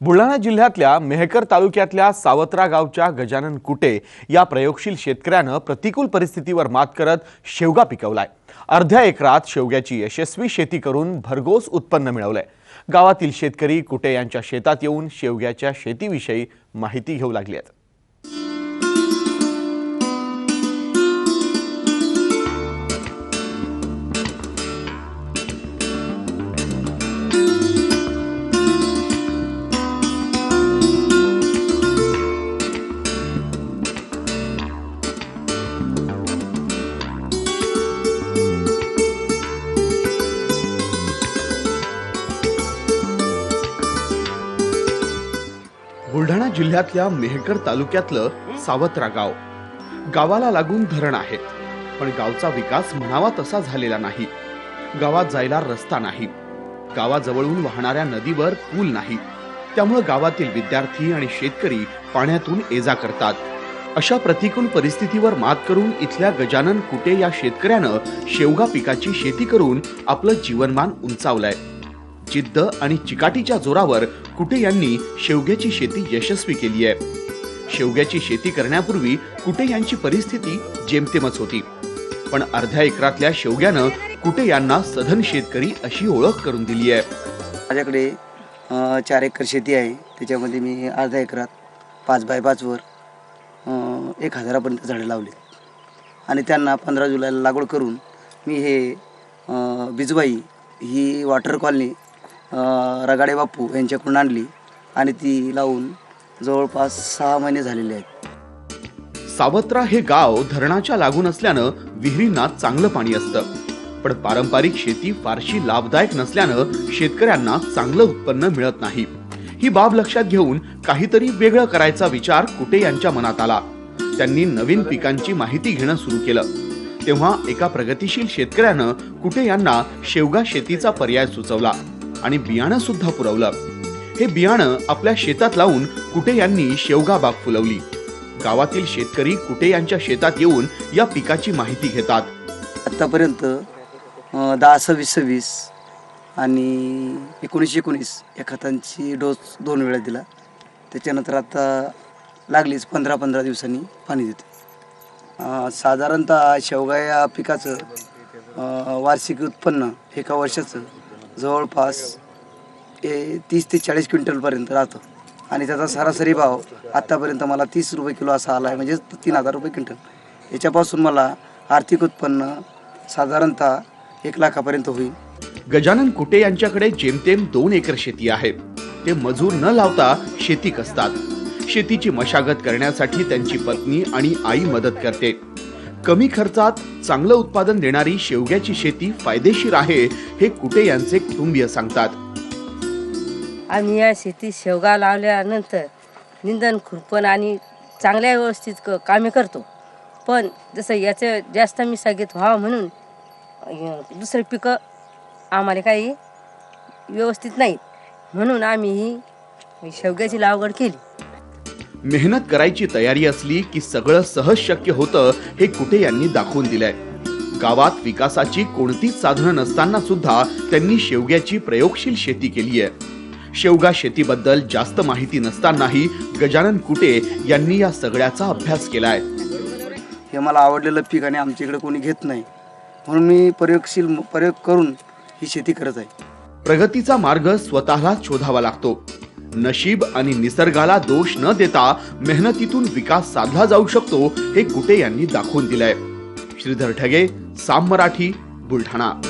बुलढाणा जिल्ह्यातल्या मेहकर तालुक्यातल्या सावत्रा गावच्या गजानन कुटे या प्रयोगशील शेतकऱ्यानं प्रतिकूल परिस्थितीवर मात करत शेवगा पिकवलाय. अर्ध्या एकरात शेवग्याची यशस्वी शेती करून भरघोस उत्पन्न मिळवलंय. गावातील शेतकरी कुटे यांच्या शेतात येऊन शेवग्याच्या शेतीविषयी माहिती घेऊ लागली आहेत बुलढाणा जिल्ह्यातल्या मेहकर तालुक्यातलं सावत्रा गाव. गावाला लागून धरण आहे पण गावचा विकास म्हणावा तसा झालेला नाही. गावात जायला रस्ता नाही. गावाजवळून वाहणाऱ्या नदीवर पूल नाही. त्यामुळे गावातील विद्यार्थी आणि शेतकरी पाण्यातून एजा करतात. अशा प्रतिकूल परिस्थितीवर मात करून इथल्या गजानन कुटे या शेतकऱ्यानं शेवगा पिकाची शेती करून आपलं जीवनमान उंचावलंय. जिद्द आणि चिकाटीच्या जोरावर कुटे यांनी शेवग्याची शेती यशस्वी केली आहे. शेवग्याची शेती करण्यापूर्वी कुटे यांची परिस्थिती जेमतेमच होती. पण अर्ध्या एकरातल्या शेवग्यानं कुटे यांना सधन शेतकरी अशी ओळख करून दिली आहे. माझ्याकडे चार एकर शेती आहे. त्याच्यामध्ये मी अर्ध्या एकरात पाच बाय पाचवर एक हजारापर्यंत झाडं लावली. आणि त्यांना पंधरा जुलैला लागवड करून मी हे बिजबाई ही वॉटर कॉलनी रगाडे बापू यांच्याकडून आणली आणि ती लावून जवळपास सहा महिने झालेले आहेत. सावत्रा हे गाव धरणाच्या लागून असल्यानं विहिरींना चांगलं पाणी असतं. पण पारंपरिक शेती फारशी लाभदायक नसल्यानं शेतकऱ्यांना चांगलं उत्पन्न मिळत नाही. ही बाब लक्षात घेऊन काहीतरी वेगळं करायचा विचार कुटे यांच्या मनात आला. त्यांनी नवीन पिकांची माहिती घेणं सुरू केलं. तेव्हा एका प्रगतीशील शेतकऱ्यानं कुटे यांना शेवगा शेतीचा पर्याय सुचवला. आणि बियाणं सुद्धा पुरवलं. हे बियाणं आपल्या शेतात लावून कुटे यांनी शेवगा बाग फुलवली. गावातील शेतकरी कुटे यांच्या शेतात येऊन या पिकाची माहिती घेतात. आत्तापर्यंत दहा सव्वीस सव्वीस आणि एकोणीसशे एकोणीस या खतांची डोस दोन वेळा दिला. त्याच्यानंतर आता लागलीच पंधरा पंधरा दिवसांनी पाणी देते. साधारणतः शेवगा या पिकाचं वार्षिक उत्पन्न एका वर्षाचं जवळपास ए तीस ते चाळीस क्विंटलपर्यंत राहतं. आणि त्याचा सरासरी भाव आत्तापर्यंत मला तीस रुपये किलो असा आला आहे म्हणजे तीन हजार रुपये क्विंटल. याच्यापासून मला आर्थिक उत्पन्न साधारणतः एक लाखापर्यंत होईल. गजानन कुटे यांच्याकडे जेमतेम दोन एकर शेती आहे. ते मजूर न लावता शेती कसतात शेतीची मशागत करण्यासाठी त्यांची पत्नी आणि आई मदत करते. कमी खर्चात चांगलं उत्पादन देणारी शेवग्याची शेती फायदेशीर आहे हे कुटे यांचे कुटुंबीय सांगतात. आम्ही या शेतीत शेवगा लावल्यानंतर निंदन खुरपण आणि चांगल्या व्यवस्थित क कामे करतो. पण जसं याचं जास्त मी सगळ्यात व्हावं म्हणून अं, दुसरे पिकं आम्हाला काही व्यवस्थित नाही म्हणून आम्ही ही शेवग्याची लागवड केली. मेहनत करायची तयारी असली की सगळं सहज शक्य होतं हे कुटे यांनी दाखवून दिलंय. गावात विकासाची कोणतीच साधनं नसताना सुद्धा त्यांनी शेवग्याची प्रयोगशील शेती केली आहे शेवगा शेतीबद्दल जास्त माहिती नसतानाही गजानन कुटे यांनी या सगळ्याचा अभ्यास केलाय. हे मला आवडलेलं पीक आणि आमच्या इकडे कोणी घेत नाही. म्हणून मी प्रयोगशील प्रयोग करून ही शेती करत आहे. प्रगतीचा मार्ग स्वतःला शोधावा लागतो. नशीब आणि निसर्गाला दोष न देता मेहनतीतून विकास साधला जाऊ शकतो हे कुटे यांनी दाखवून दिलंय. श्रीधर ठगे साम मराठी बुलढाणा.